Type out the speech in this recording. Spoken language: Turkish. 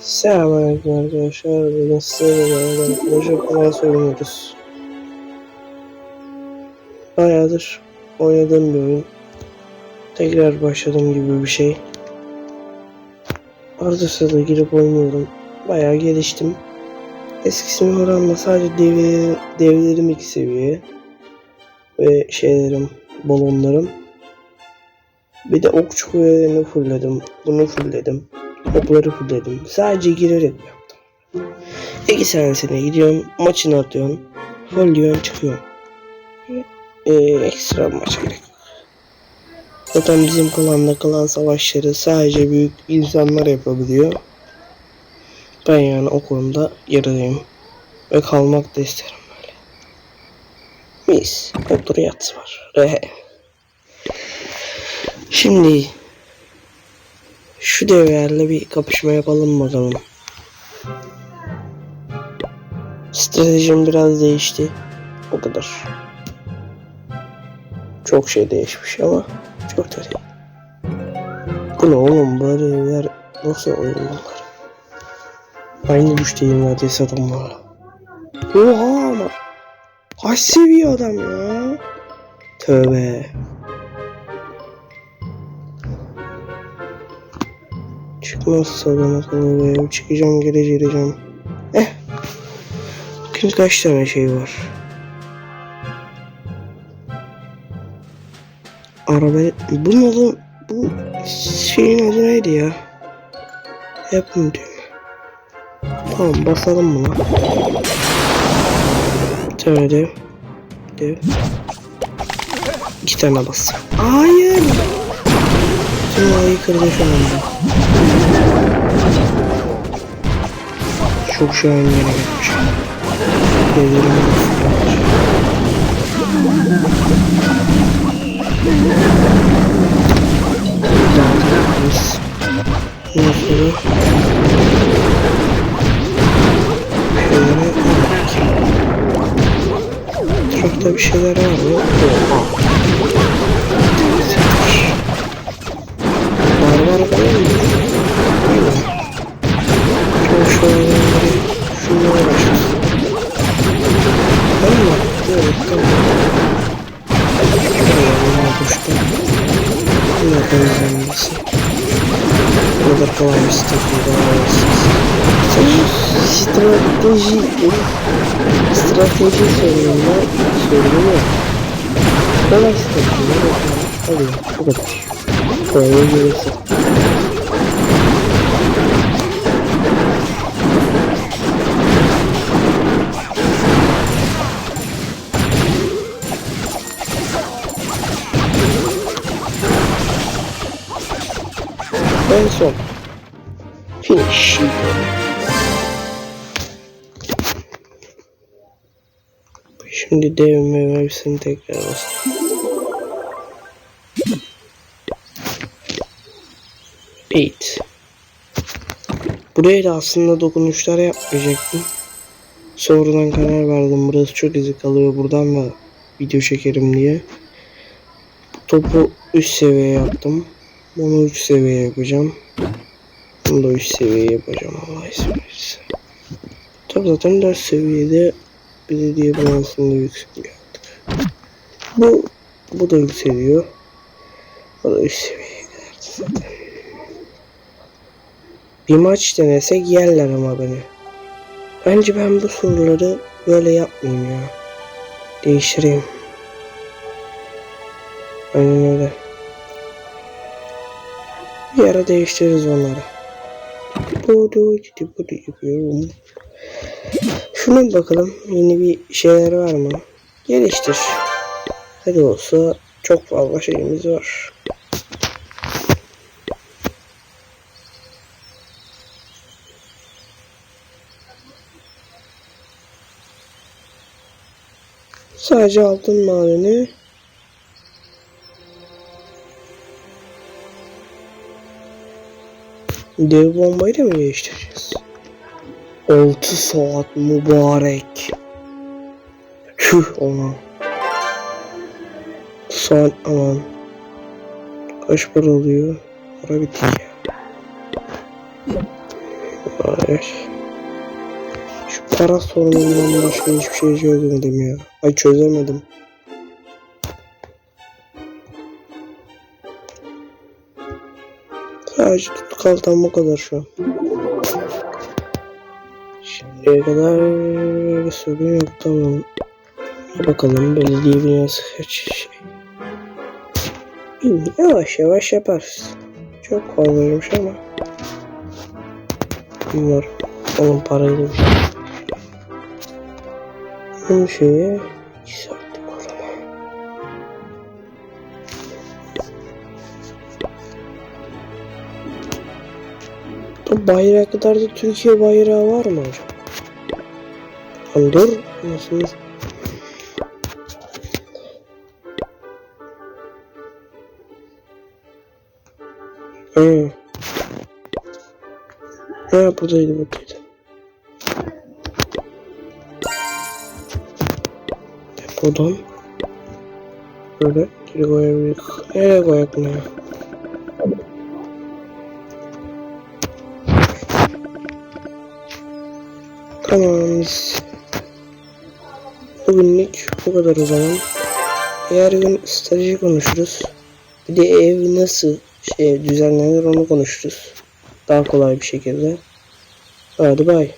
Selamünaleyküm arkadaşlar. Bugün sizlerle beraber Clash of Clans. Bayağıdır oynadığım bir oyun. Tekrar başladım gibi bir şey. Arada sırada girip oynuyorum. Bayağı geliştim. Eskisine oranla sadece dev, devlerim iki seviye. Ve şeylerim, balonlarım. Bir de okçu kulelerini fullledim. Bunu fullledim. Okları fullledim. Sadece girerek yaptım. İki senesine gidiyorum. Maçını atıyorum. Fullliyorsun çıkıyorum. Ee, ekstra maç gerek. Zaten bizim klanda klan savaşları sadece büyük insanlar yapabiliyor. Ben yani o konuda yarıdayım. Ve kalmak da isterim böyle. Mis. Otur yat var. Rehe. Şimdi şu devrelerle bir kapışma yapalım bakalım. Stratejim biraz değişti. O kadar. Çok şey değişmiş ama çok da değil. Bu ne oğlum böyle evler nasıl oyun bunlar? Aynı güçteyim neredeyse adamlarla. Oha ama. Kaç seviye adam ya. Tövbe. Çıkmazsa bana kalır Çıkacağım geri gireceğim. Eh. Bugün kaç tane şey var? Araba... Bunun adı... Bu şeyin adı neydi ya? Yapın diyorum. Tamam basalım buna. Bir tane dev. Dev. İki tane bas. Hayır. Tüm ayı kırdı şu anda. Çok şahin yere gitmiş. Bundan sonra şeylere Etrafta bir şeyler var mı? Oha. Şu adamları şunlara başlasın. Tamam mı? Evet tamam. Şuraya düştü. Yine temizlenmesi. Bu kadar kolay bir strateji daha olsuz. Strateji, strateji sorununda sorunu yok. Kolay strateji yok. Hadi bu kadar. Kavga gerisi. En son. Finish. Şimdi devme hepsini tekrar basın. 8. Buraya da aslında dokunuşlar yapmayacaktım. Sonradan karar verdim. Burası çok izi kalıyor. Buradan mı video çekerim diye. Topu 3 seviye yaptım. Bunu 3 seviye yapacağım. Bunu da 3 seviye yapacağım. Allah izin verirse. Tabi zaten 4 seviyede belediye binasında yükseliyor artık. Bu, bu da yükseliyor. O da 3 seviyeye giderdi zaten. Bir maç denesek yerler ama beni. Bence ben bu soruları böyle yapmayayım ya. Değiştireyim. Aynen öyle. Bir ara değiştiririz onları. Yapıyorum. Şuna bakalım. Yeni bir şeyler var mı? Geliştir. Hadi olsa çok fazla şeyimiz var. Sadece altın madeni Dev bombayı da mı değiştireceğiz? 6 saat mübarek. Tüh ona. Saat aman. Kaç para oluyor? Para bitti ya. Hayır. Şu para sorunundan başka hiçbir şey çözemedim ya. Ay çözemedim. Sadece tuttu kaltan bu kadar şu an. Şimdiye kadar bir sorun yok tamam. Bakalım belediye binası kaç şey. Yavaş yavaş yaparız. Çok fazlaymış ama. Bilmiyorum. Onun parayla bir şey. Bu şeye 2 saatlik koruma. Bayraklarda Türkiye bayrağı var mı acaba? Dur. Nasıl? Hı. Ha buradaydı buradaydı. Depodan böyle geri koyabiliriz. Nereye koyak bunu ya? Tamam biz bugünlük bu kadar o zaman. Diğer gün strateji konuşuruz. Bir de ev nasıl şey düzenlenir onu konuşuruz. Daha kolay bir şekilde. Hadi bay.